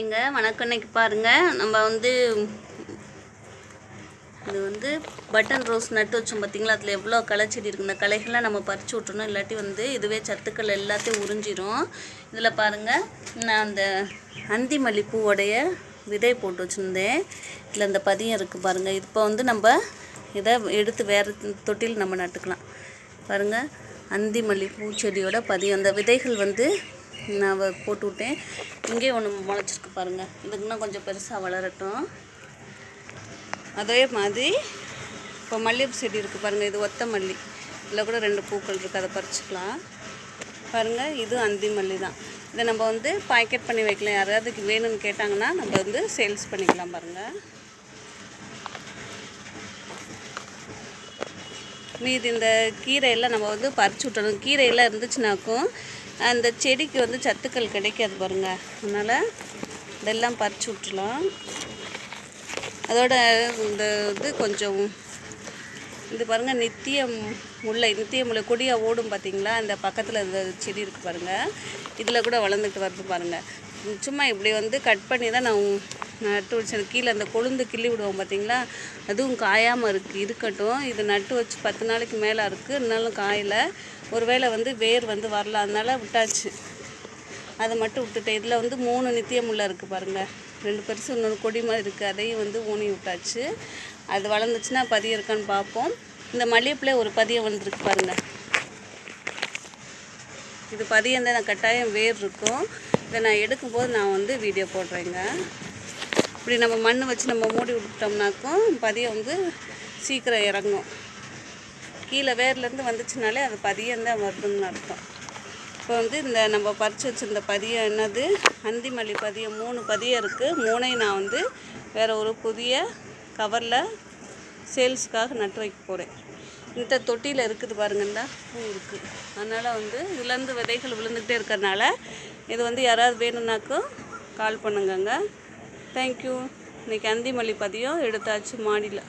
எங்க வணக்கம் இன்னைக்கு பாருங்க. நம்ம வந்து இது வந்து பட்டன் ரோஸ் நட்டு வச்சோம் பார்த்தீங்களா அதில் எவ்வளோ களை செடி இருக்குது இந்த களைகள்லாம் நம்ம பறிச்சு விட்டுறணும். இல்லாட்டி வந்து இதுவே சத்துக்கள் எல்லாத்தையும் உறிஞ்சிரும். இதில் பாருங்கள் நான் அந்த அந்தி மல்லிப்பூவோடைய விதை போட்டு வச்சுருந்தேன். இதில் இந்த பதியம் இருக்குது பாருங்கள் இப்போ வந்து நம்ம இதை எடுத்து வேறு தொட்டியில் நம்ம நட்டுக்கலாம். பாருங்கள் அந்தி மல்லிப்பூ பூச்செடியோட பதியம். அந்த விதைகள் வந்து நான் போட்டு விட்டேன். இங்கே ஒன்று முளைச்சிருக்கு பாருங்கள் இதுக்கு இன்னும் கொஞ்சம் பெருசாக வளரட்டும். அதே மாதிரி இப்போ மல்லிகைப்பூ செடி இருக்குது பாருங்கள் இது ஒத்த மல்லி. இதில் கூட ரெண்டு பூக்கள் இருக்குது அதை பறிச்சுக்கலாம். பாருங்கள் இது அந்தி மல்லி தான். இதை நம்ம வந்து பாக்கெட் பண்ணி வைக்கலாம். யாராவது வேணும்னு கேட்டாங்கன்னா நம்ம வந்து சேல்ஸ் பண்ணிக்கலாம் பாருங்கள் மீதி இந்த கீரையெல்லாம் நம்ம வந்து பறிச்சு விட்டணும் கீரையெல்லாம் இருந்துச்சுனாக்கும் அந்த செடிக்கு வந்து சத்துக்கள் கிடைக்காது பாருங்க. அதனால் இதெல்லாம் பறிச்சு விட்டுலாம் அதோட இந்த இது கொஞ்சம் இது பாருங்கள் நித்திய முல்லை நித்திய முல்லை கொடியாக ஓடும் பார்த்தீங்களா அந்த பக்கத்தில் இந்த செடி இருக்குது பாருங்கள் இதில் கூட வளர்ந்துட்டு வருது பாருங்கள் சும்மா இப்படி வந்து கட் பண்ணி தான் நான் நட்டு வச்சேன் கீழே அந்த கொழுந்து கிள்ளி விடுவோம் பார்த்தீங்களா அதுவும் காயாமல் இருக்குது இருக்கட்டும். இது நட்டு வச்சு பத்து நாளைக்கு மேலே இருக்குது இருந்தாலும் காயலை. ஒருவேளை வந்து வேர் வந்து வரல அதனால் விட்டாச்சு. அதை மட்டும் விட்டுட்டேன். இதில் வந்து மூணு நித்திய முல்லை இருக்குது பாருங்கள் ரெண்டு பெருசு இன்னொன்று கொடி மாதிரி இருக்குது அதையும் வந்து ஊனி விட்டாச்சு. அது வளர்ந்துச்சுன்னா பதியம் இருக்கான்னு பார்ப்போம் இந்த மல்லிகைப்பிள்ளை ஒரு பதியம் வந்திருக்கு பாருங்கள் இது பதியம் தான் கட்டாயம் வேர் இருக்கும். இதை நான் எடுக்கும்போது நான் வந்து வீடியோ போடுறேங்க. இப்படி நம்ம மண் வச்சு நம்ம மூடி விட்டோம்னாக்கும் பதியம் வந்து சீக்கிரம் இறங்கும். கீழே வேர்லேருந்து வந்துச்சுனாலே அது பதியம் தான் வருதுன்னு அர்த்தம். இப்போ வந்து இந்த நம்ம பறித்து வச்சுருந்த பதியம் என்னது? அந்திமல்லி பதியம். மூணு பதியம் இருக்குது மூணையும் நான் வந்து வேறு ஒரு புதிய கவரில் சேல்ஸுக்காக நட்டு வைக்க போகிறேன் இந்த தொட்டியில் இருக்குது பாருங்கண்டா. பூ இருக்குது அதனால் வந்து விழுந்து விதைகள் விழுந்துக்கிட்டே இருக்கிறனால இது வந்து யாராவது வேணும்னாக்கும் கால் பண்ணுங்கங்க. தேங்க்யூ. இன்றைக்கி அந்தி மல்லி பதியம் எடுத்தாச்சு மாடியில்.